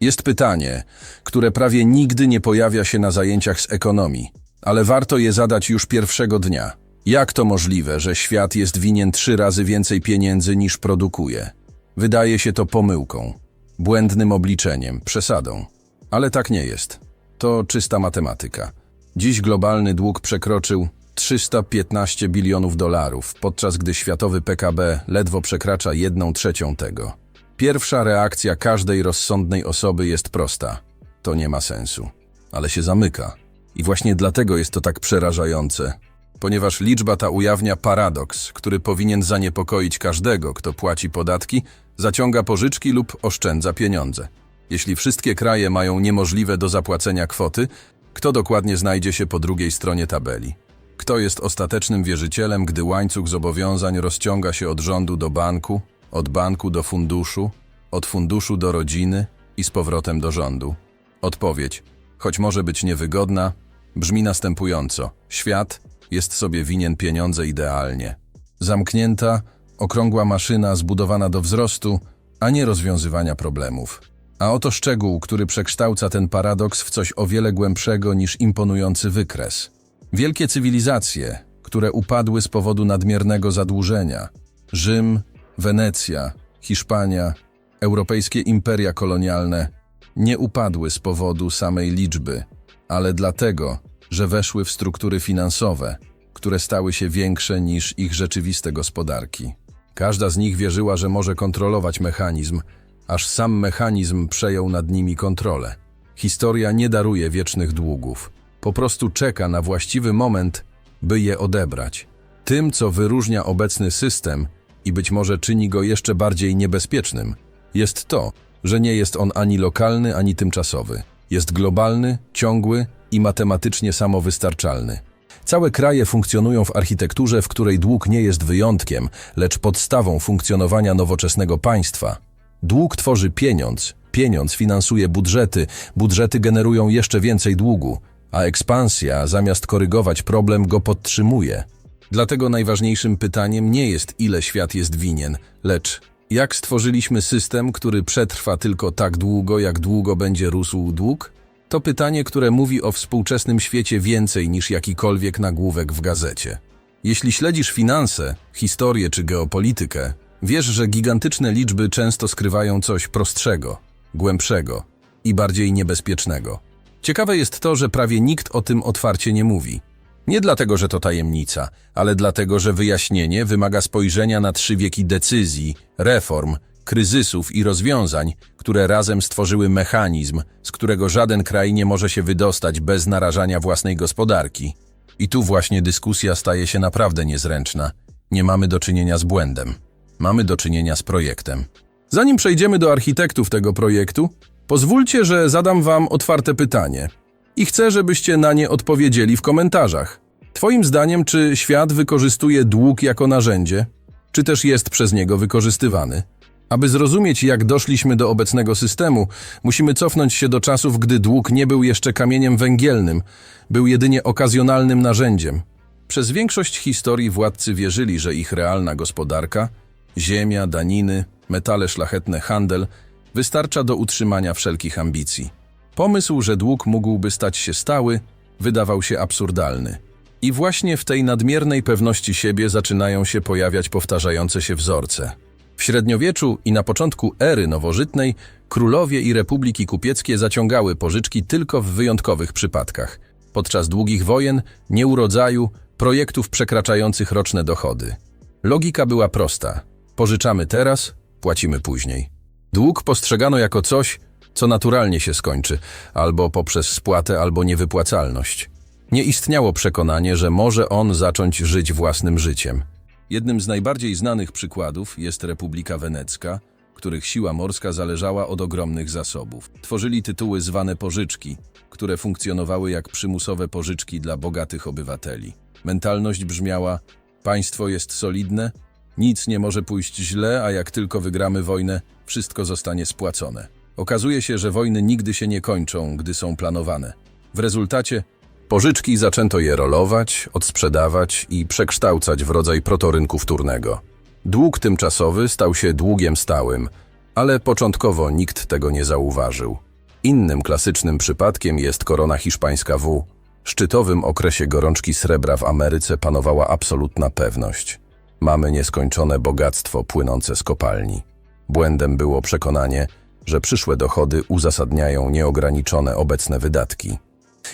Jest pytanie, które prawie nigdy nie pojawia się na zajęciach z ekonomii, ale warto je zadać już pierwszego dnia. Jak to możliwe, że świat jest winien trzy razy więcej pieniędzy niż produkuje? Wydaje się to pomyłką, błędnym obliczeniem, przesadą. Ale tak nie jest. To czysta matematyka. Dziś globalny dług przekroczył 315 bilionów dolarów, podczas gdy światowy PKB ledwo przekracza jedną trzecią tego. Pierwsza reakcja każdej rozsądnej osoby jest prosta. To nie ma sensu. Ale się zamyka. I właśnie dlatego jest to tak przerażające. Ponieważ liczba ta ujawnia paradoks, który powinien zaniepokoić każdego, kto płaci podatki, zaciąga pożyczki lub oszczędza pieniądze. Jeśli wszystkie kraje mają niemożliwe do zapłacenia kwoty, kto dokładnie znajdzie się po drugiej stronie tabeli? Kto jest ostatecznym wierzycielem, gdy łańcuch zobowiązań rozciąga się od rządu do banku, od banku do funduszu, od funduszu do rodziny i z powrotem do rządu? Odpowiedź, choć może być niewygodna, brzmi następująco: Świat jest sobie winien pieniądze idealnie. Zamknięta, okrągła maszyna zbudowana do wzrostu, a nie rozwiązywania problemów. A oto szczegół, który przekształca ten paradoks w coś o wiele głębszego niż imponujący wykres. Wielkie cywilizacje, które upadły z powodu nadmiernego zadłużenia Rzym, Wenecja, Hiszpania, europejskie imperia kolonialne nie upadły z powodu samej liczby, ale dlatego, że weszły w struktury finansowe, które stały się większe niż ich rzeczywiste gospodarki. Każda z nich wierzyła, że może kontrolować mechanizm, aż sam mechanizm przejął nad nimi kontrolę. Historia nie daruje wiecznych długów, po prostu czeka na właściwy moment, by je odebrać. Tym, co wyróżnia obecny system i być może czyni go jeszcze bardziej niebezpiecznym, jest to, że nie jest on ani lokalny, ani tymczasowy. Jest globalny, ciągły i matematycznie samowystarczalny. Całe kraje funkcjonują w architekturze, w której dług nie jest wyjątkiem, lecz podstawą funkcjonowania nowoczesnego państwa. Dług tworzy pieniądz, pieniądz finansuje budżety, budżety generują jeszcze więcej długu, a ekspansja, zamiast korygować problem, go podtrzymuje. Dlatego najważniejszym pytaniem nie jest, ile świat jest winien, lecz jak stworzyliśmy system, który przetrwa tylko tak długo, jak długo będzie rósł dług? To pytanie, które mówi o współczesnym świecie więcej niż jakikolwiek nagłówek w gazecie. Jeśli śledzisz finanse, historię czy geopolitykę, wiesz, że gigantyczne liczby często skrywają coś prostszego, głębszego i bardziej niebezpiecznego. Ciekawe jest to, że prawie nikt o tym otwarcie nie mówi. Nie dlatego, że to tajemnica, ale dlatego, że wyjaśnienie wymaga spojrzenia na trzy wieki decyzji, reform, kryzysów i rozwiązań, które razem stworzyły mechanizm, z którego żaden kraj nie może się wydostać bez narażania własnej gospodarki. I tu właśnie dyskusja staje się naprawdę niezręczna. Nie mamy do czynienia z błędem. Mamy do czynienia z projektem. Zanim przejdziemy do architektów tego projektu, pozwólcie, że zadam wam otwarte pytanie. I chcę, żebyście na nie odpowiedzieli w komentarzach. Twoim zdaniem, czy świat wykorzystuje dług jako narzędzie, czy też jest przez niego wykorzystywany? Aby zrozumieć, jak doszliśmy do obecnego systemu, musimy cofnąć się do czasów, gdy dług nie był jeszcze kamieniem węgielnym, był jedynie okazjonalnym narzędziem. Przez większość historii władcy wierzyli, że ich realna gospodarka, ziemia, daniny, metale szlachetne, handel wystarcza do utrzymania wszelkich ambicji. Pomysł, że dług mógłby stać się stały, wydawał się absurdalny. I właśnie w tej nadmiernej pewności siebie zaczynają się pojawiać powtarzające się wzorce. W średniowieczu i na początku ery nowożytnej królowie i republiki kupieckie zaciągały pożyczki tylko w wyjątkowych przypadkach. Podczas długich wojen, nieurodzaju, projektów przekraczających roczne dochody. Logika była prosta. Pożyczamy teraz, płacimy później. Dług postrzegano jako coś, co naturalnie się skończy, albo poprzez spłatę, albo niewypłacalność. Nie istniało przekonanie, że może on zacząć żyć własnym życiem. Jednym z najbardziej znanych przykładów jest Republika Wenecka, których siła morska zależała od ogromnych zasobów. Tworzyli tytuły zwane pożyczki, które funkcjonowały jak przymusowe pożyczki dla bogatych obywateli. Mentalność brzmiała: państwo jest solidne, nic nie może pójść źle, a jak tylko wygramy wojnę, wszystko zostanie spłacone. Okazuje się, że wojny nigdy się nie kończą, gdy są planowane. W rezultacie pożyczki zaczęto je rolować, odsprzedawać i przekształcać w rodzaj protorynku wtórnego. Dług tymczasowy stał się długiem stałym, ale początkowo nikt tego nie zauważył. Innym klasycznym przypadkiem jest korona hiszpańska W. W szczytowym okresie gorączki srebra w Ameryce panowała absolutna pewność. Mamy nieskończone bogactwo płynące z kopalni. Błędem było przekonanie, że przyszłe dochody uzasadniają nieograniczone obecne wydatki.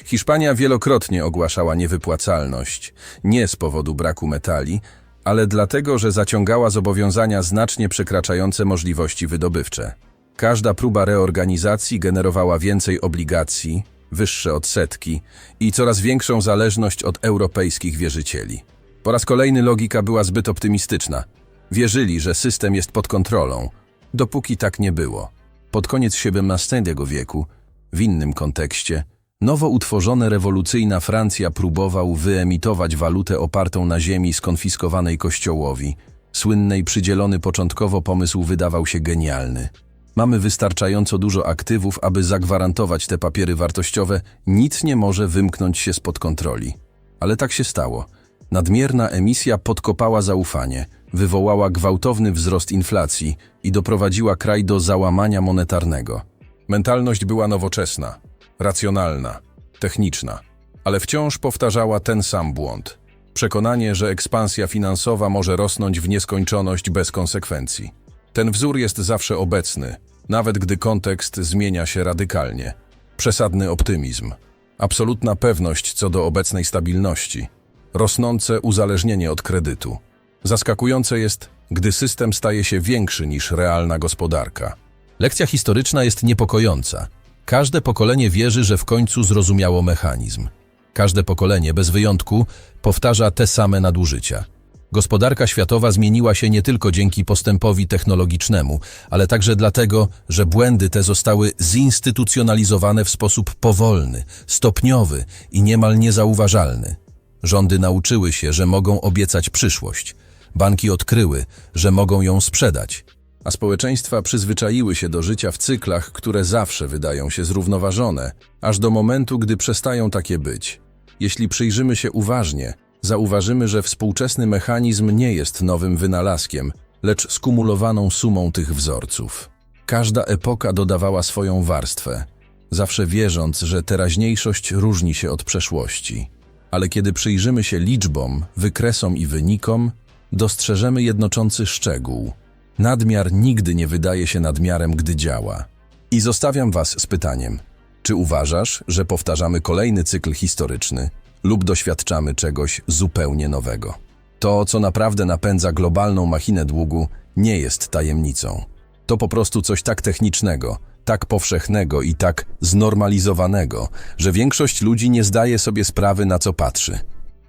Hiszpania wielokrotnie ogłaszała niewypłacalność, nie z powodu braku metali, ale dlatego, że zaciągała zobowiązania znacznie przekraczające możliwości wydobywcze. Każda próba reorganizacji generowała więcej obligacji, wyższe odsetki i coraz większą zależność od europejskich wierzycieli. Po raz kolejny logika była zbyt optymistyczna. Wierzyli, że system jest pod kontrolą, dopóki tak nie było. Pod koniec XVII wieku, w innym kontekście, nowo utworzona rewolucyjna Francja próbował wyemitować walutę opartą na ziemi skonfiskowanej kościołowi. Słynnej przydzielony początkowo pomysł wydawał się genialny. Mamy wystarczająco dużo aktywów, aby zagwarantować te papiery wartościowe, nic nie może wymknąć się spod kontroli. Ale tak się stało. Nadmierna emisja podkopała zaufanie, wywołała gwałtowny wzrost inflacji i doprowadziła kraj do załamania monetarnego. Mentalność była nowoczesna, racjonalna, techniczna, ale wciąż powtarzała ten sam błąd. Przekonanie, że ekspansja finansowa może rosnąć w nieskończoność bez konsekwencji. Ten wzór jest zawsze obecny, nawet gdy kontekst zmienia się radykalnie. Przesadny optymizm, absolutna pewność co do obecnej stabilności, rosnące uzależnienie od kredytu. Zaskakujące jest, gdy system staje się większy niż realna gospodarka. Lekcja historyczna jest niepokojąca. Każde pokolenie wierzy, że w końcu zrozumiało mechanizm. Każde pokolenie, bez wyjątku, powtarza te same nadużycia. Gospodarka światowa zmieniła się nie tylko dzięki postępowi technologicznemu, ale także dlatego, że błędy te zostały zinstytucjonalizowane w sposób powolny, stopniowy i niemal niezauważalny. Rządy nauczyły się, że mogą obiecać przyszłość. Banki odkryły, że mogą ją sprzedać. A społeczeństwa przyzwyczaiły się do życia w cyklach, które zawsze wydają się zrównoważone, aż do momentu, gdy przestają takie być. Jeśli przyjrzymy się uważnie, zauważymy, że współczesny mechanizm nie jest nowym wynalazkiem, lecz skumulowaną sumą tych wzorców. Każda epoka dodawała swoją warstwę, zawsze wierząc, że teraźniejszość różni się od przeszłości. Ale kiedy przyjrzymy się liczbom, wykresom i wynikom, dostrzeżemy jednoczący szczegół. Nadmiar nigdy nie wydaje się nadmiarem, gdy działa. I zostawiam Was z pytaniem: czy uważasz, że powtarzamy kolejny cykl historyczny lub doświadczamy czegoś zupełnie nowego? To, co naprawdę napędza globalną machinę długu, nie jest tajemnicą. To po prostu coś tak technicznego, tak powszechnego i tak znormalizowanego, że większość ludzi nie zdaje sobie sprawy, na co patrzy.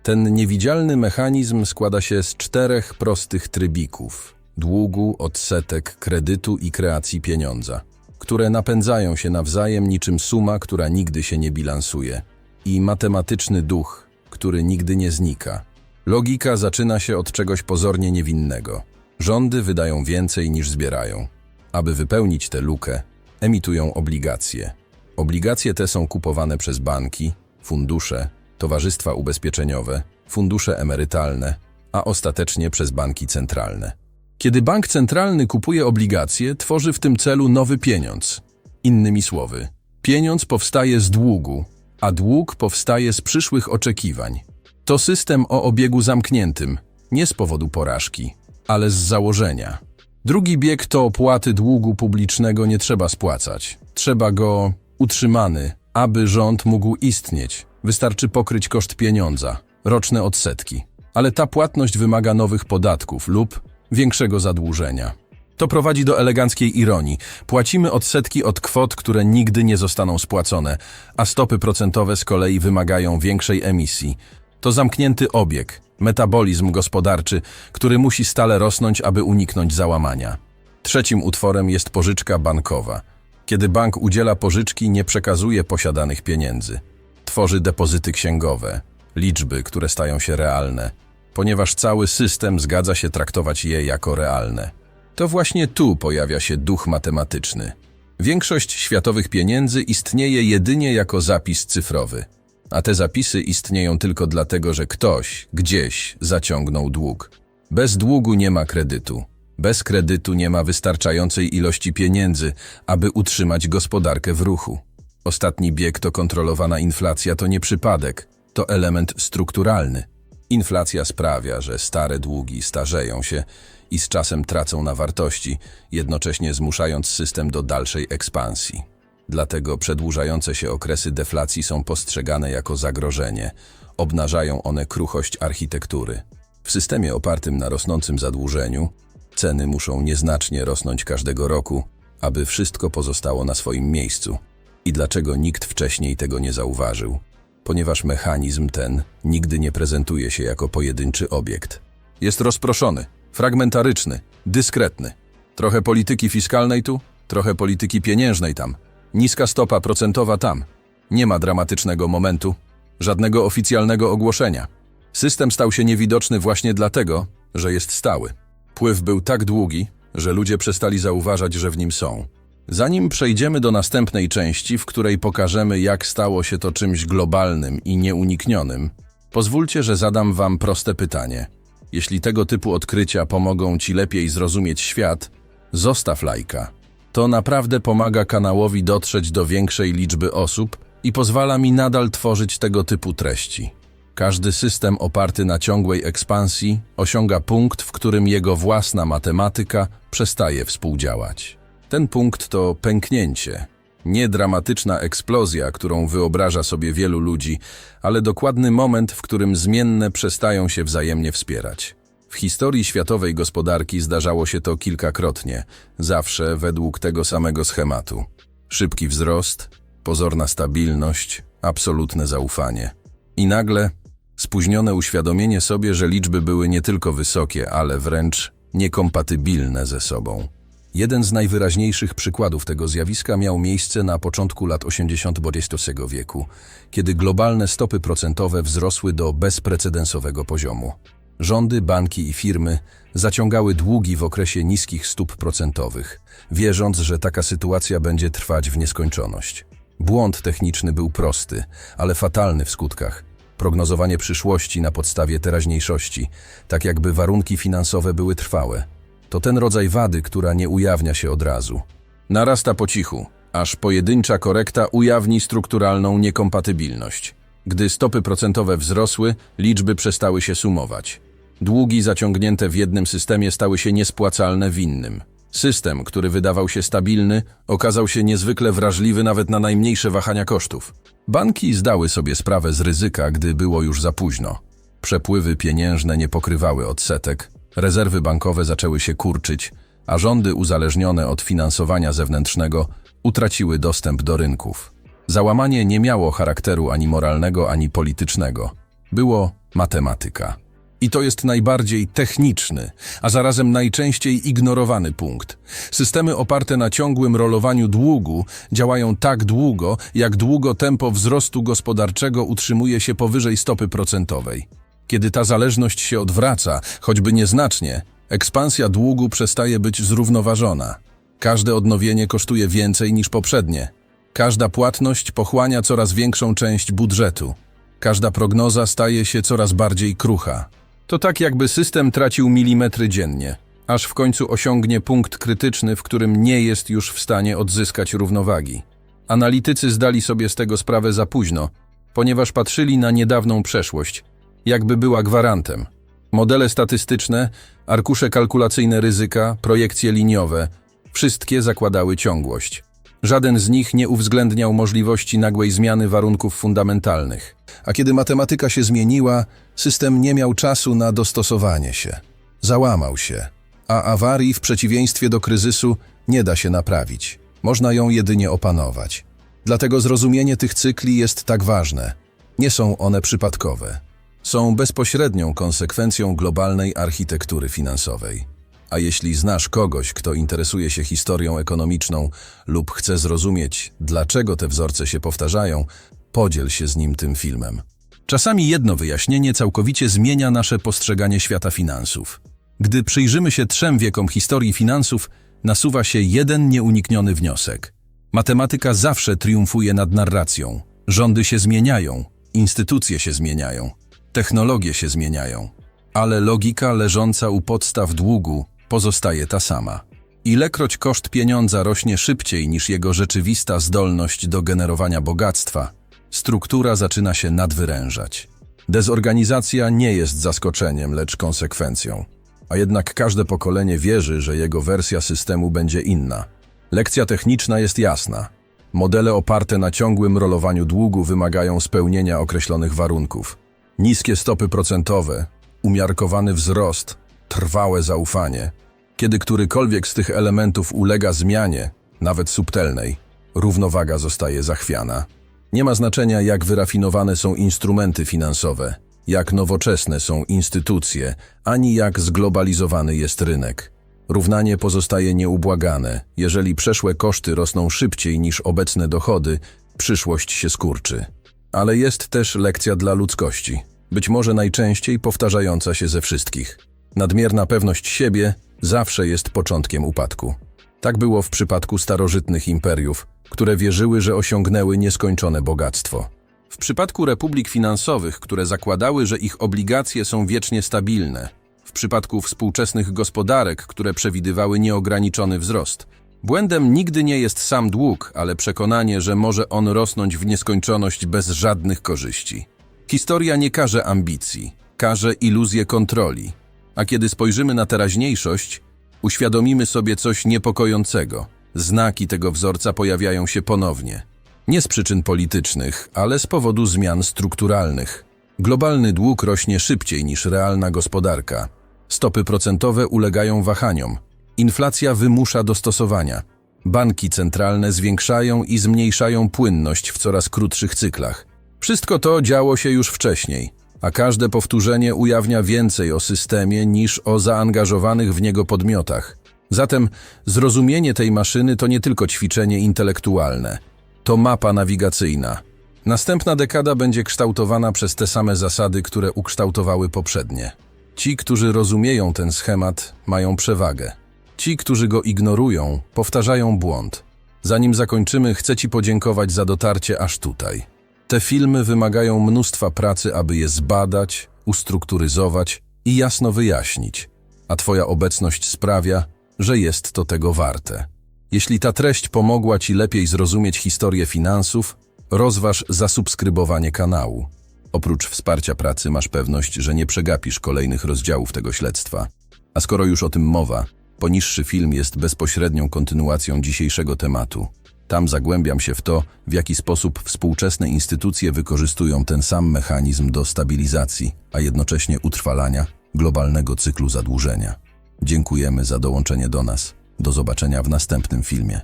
Ten niewidzialny mechanizm składa się z czterech prostych trybików długu, odsetek, kredytu i kreacji pieniądza, które napędzają się nawzajem niczym suma, która nigdy się nie bilansuje, i matematyczny duch, który nigdy nie znika. Logika zaczyna się od czegoś pozornie niewinnego. Rządy wydają więcej niż zbierają. Aby wypełnić tę lukę, emitują obligacje. Obligacje te są kupowane przez banki, fundusze, towarzystwa ubezpieczeniowe, fundusze emerytalne, a ostatecznie przez banki centralne. Kiedy bank centralny kupuje obligacje, tworzy w tym celu nowy pieniądz. Innymi słowy, pieniądz powstaje z długu, a dług powstaje z przyszłych oczekiwań. To system o obiegu zamkniętym, nie z powodu porażki, ale z założenia. Drugi bieg to opłaty długu publicznego nie trzeba spłacać. Trzeba go utrzymany, aby rząd mógł istnieć. Wystarczy pokryć koszt pieniądza, roczne odsetki. Ale ta płatność wymaga nowych podatków lub większego zadłużenia. To prowadzi do eleganckiej ironii. Płacimy odsetki od kwot, które nigdy nie zostaną spłacone, a stopy procentowe z kolei wymagają większej emisji. To zamknięty obieg, metabolizm gospodarczy, który musi stale rosnąć, aby uniknąć załamania. Trzecim utworem jest pożyczka bankowa. Kiedy bank udziela pożyczki, nie przekazuje posiadanych pieniędzy. Tworzy depozyty księgowe, liczby, które stają się realne, ponieważ cały system zgadza się traktować je jako realne. To właśnie tu pojawia się duch matematyczny. Większość światowych pieniędzy istnieje jedynie jako zapis cyfrowy, a te zapisy istnieją tylko dlatego, że ktoś gdzieś zaciągnął dług. Bez długu nie ma kredytu. Bez kredytu nie ma wystarczającej ilości pieniędzy, aby utrzymać gospodarkę w ruchu. Ostatni bieg to kontrolowana inflacja to nie przypadek, to element strukturalny. Inflacja sprawia, że stare długi starzeją się i z czasem tracą na wartości, jednocześnie zmuszając system do dalszej ekspansji. Dlatego przedłużające się okresy deflacji są postrzegane jako zagrożenie. Obnażają one kruchość architektury. W systemie opartym na rosnącym zadłużeniu ceny muszą nieznacznie rosnąć każdego roku, aby wszystko pozostało na swoim miejscu. I dlaczego nikt wcześniej tego nie zauważył? Ponieważ mechanizm ten nigdy nie prezentuje się jako pojedynczy obiekt. Jest rozproszony, fragmentaryczny, dyskretny. Trochę polityki fiskalnej tu, trochę polityki pieniężnej tam. Niska stopa procentowa tam. Nie ma dramatycznego momentu, żadnego oficjalnego ogłoszenia. System stał się niewidoczny właśnie dlatego, że jest stały. Pływ był tak długi, że ludzie przestali zauważać, że w nim są. Zanim przejdziemy do następnej części, w której pokażemy, jak stało się to czymś globalnym i nieuniknionym, pozwólcie, że zadam Wam proste pytanie. Jeśli tego typu odkrycia pomogą Ci lepiej zrozumieć świat, zostaw lajka. To naprawdę pomaga kanałowi dotrzeć do większej liczby osób i pozwala mi nadal tworzyć tego typu treści. Każdy system oparty na ciągłej ekspansji osiąga punkt, w którym jego własna matematyka przestaje współdziałać. Ten punkt to pęknięcie. Nie dramatyczna eksplozja, którą wyobraża sobie wielu ludzi, ale dokładny moment, w którym zmienne przestają się wzajemnie wspierać. W historii światowej gospodarki zdarzało się to kilkakrotnie, zawsze według tego samego schematu. Szybki wzrost, pozorna stabilność, absolutne zaufanie. I nagle spóźnione uświadomienie sobie, że liczby były nie tylko wysokie, ale wręcz niekompatybilne ze sobą. Jeden z najwyraźniejszych przykładów tego zjawiska miał miejsce na początku lat 80. XX wieku, kiedy globalne stopy procentowe wzrosły do bezprecedensowego poziomu. Rządy, banki i firmy zaciągały długi w okresie niskich stóp procentowych, wierząc, że taka sytuacja będzie trwać w nieskończoność. Błąd techniczny był prosty, ale fatalny w skutkach. Prognozowanie przyszłości na podstawie teraźniejszości, tak jakby warunki finansowe były trwałe. To ten rodzaj wady, która nie ujawnia się od razu. Narasta po cichu, aż pojedyncza korekta ujawni strukturalną niekompatybilność. Gdy stopy procentowe wzrosły, liczby przestały się sumować. Długi zaciągnięte w jednym systemie stały się niespłacalne w innym. System, który wydawał się stabilny, okazał się niezwykle wrażliwy nawet na najmniejsze wahania kosztów. Banki zdały sobie sprawę z ryzyka, gdy było już za późno. Przepływy pieniężne nie pokrywały odsetek, rezerwy bankowe zaczęły się kurczyć, a rządy uzależnione od finansowania zewnętrznego utraciły dostęp do rynków. Załamanie nie miało charakteru ani moralnego, ani politycznego. Było matematyka. I to jest najbardziej techniczny, a zarazem najczęściej ignorowany punkt. Systemy oparte na ciągłym rolowaniu długu działają tak długo, jak długo tempo wzrostu gospodarczego utrzymuje się powyżej stopy procentowej. Kiedy ta zależność się odwraca, choćby nieznacznie, ekspansja długu przestaje być zrównoważona. Każde odnowienie kosztuje więcej niż poprzednie. Każda płatność pochłania coraz większą część budżetu. Każda prognoza staje się coraz bardziej krucha. To tak jakby system tracił milimetry dziennie, aż w końcu osiągnie punkt krytyczny, w którym nie jest już w stanie odzyskać równowagi. Analitycy zdali sobie z tego sprawę za późno, ponieważ patrzyli na niedawną przeszłość, jakby była gwarantem. Modele statystyczne, arkusze kalkulacyjne ryzyka, projekcje liniowe wszystkie zakładały ciągłość. Żaden z nich nie uwzględniał możliwości nagłej zmiany warunków fundamentalnych. A kiedy matematyka się zmieniła, system nie miał czasu na dostosowanie się. Załamał się, a awarii w przeciwieństwie do kryzysu nie da się naprawić. Można ją jedynie opanować. Dlatego zrozumienie tych cykli jest tak ważne. Nie są one przypadkowe. Są bezpośrednią konsekwencją globalnej architektury finansowej. A jeśli znasz kogoś, kto interesuje się historią ekonomiczną lub chce zrozumieć, dlaczego te wzorce się powtarzają, podziel się z nim tym filmem. Czasami jedno wyjaśnienie całkowicie zmienia nasze postrzeganie świata finansów. Gdy przyjrzymy się trzem wiekom historii finansów, nasuwa się jeden nieunikniony wniosek. Matematyka zawsze triumfuje nad narracją. Rządy się zmieniają, instytucje się zmieniają, technologie się zmieniają. Ale logika leżąca u podstaw długu pozostaje ta sama. Ilekroć koszt pieniądza rośnie szybciej niż jego rzeczywista zdolność do generowania bogactwa, struktura zaczyna się nadwyrężać. Dezorganizacja nie jest zaskoczeniem, lecz konsekwencją. A jednak każde pokolenie wierzy, że jego wersja systemu będzie inna. Lekcja techniczna jest jasna. Modele oparte na ciągłym rolowaniu długu wymagają spełnienia określonych warunków. Niskie stopy procentowe, umiarkowany wzrost, trwałe zaufanie. Kiedy którykolwiek z tych elementów ulega zmianie, nawet subtelnej, równowaga zostaje zachwiana. Nie ma znaczenia, jak wyrafinowane są instrumenty finansowe, jak nowoczesne są instytucje, ani jak zglobalizowany jest rynek. Równanie pozostaje nieubłagane. Jeżeli przeszłe koszty rosną szybciej niż obecne dochody, przyszłość się skurczy. Ale jest też lekcja dla ludzkości, być może najczęściej powtarzająca się ze wszystkich. Nadmierna pewność siebie zawsze jest początkiem upadku. Tak było w przypadku starożytnych imperiów, które wierzyły, że osiągnęły nieskończone bogactwo. W przypadku republik finansowych, które zakładały, że ich obligacje są wiecznie stabilne, w przypadku współczesnych gospodarek, które przewidywały nieograniczony wzrost. Błędem nigdy nie jest sam dług, ale przekonanie, że może on rosnąć w nieskończoność bez żadnych korzyści. Historia nie każe ambicji, każe iluzję kontroli. A kiedy spojrzymy na teraźniejszość, uświadomimy sobie coś niepokojącego. Znaki tego wzorca pojawiają się ponownie. Nie z przyczyn politycznych, ale z powodu zmian strukturalnych. Globalny dług rośnie szybciej niż realna gospodarka. Stopy procentowe ulegają wahaniom. Inflacja wymusza dostosowania. Banki centralne zwiększają i zmniejszają płynność w coraz krótszych cyklach. Wszystko to działo się już wcześniej, a każde powtórzenie ujawnia więcej o systemie niż o zaangażowanych w niego podmiotach. Zatem zrozumienie tej maszyny to nie tylko ćwiczenie intelektualne, to mapa nawigacyjna. Następna dekada będzie kształtowana przez te same zasady, które ukształtowały poprzednie. Ci, którzy rozumieją ten schemat, mają przewagę. Ci, którzy go ignorują, powtarzają błąd. Zanim zakończymy, chcę Ci podziękować za dotarcie aż tutaj. Te filmy wymagają mnóstwa pracy, aby je zbadać, ustrukturyzować i jasno wyjaśnić, a Twoja obecność sprawia, że jest to tego warte. Jeśli ta treść pomogła Ci lepiej zrozumieć historię finansów, rozważ zasubskrybowanie kanału. Oprócz wsparcia pracy masz pewność, że nie przegapisz kolejnych rozdziałów tego śledztwa. A skoro już o tym mowa, poniższy film jest bezpośrednią kontynuacją dzisiejszego tematu. Tam zagłębiam się w to, w jaki sposób współczesne instytucje wykorzystują ten sam mechanizm do stabilizacji, a jednocześnie utrwalania globalnego cyklu zadłużenia. Dziękujemy za dołączenie do nas. Do zobaczenia w następnym filmie.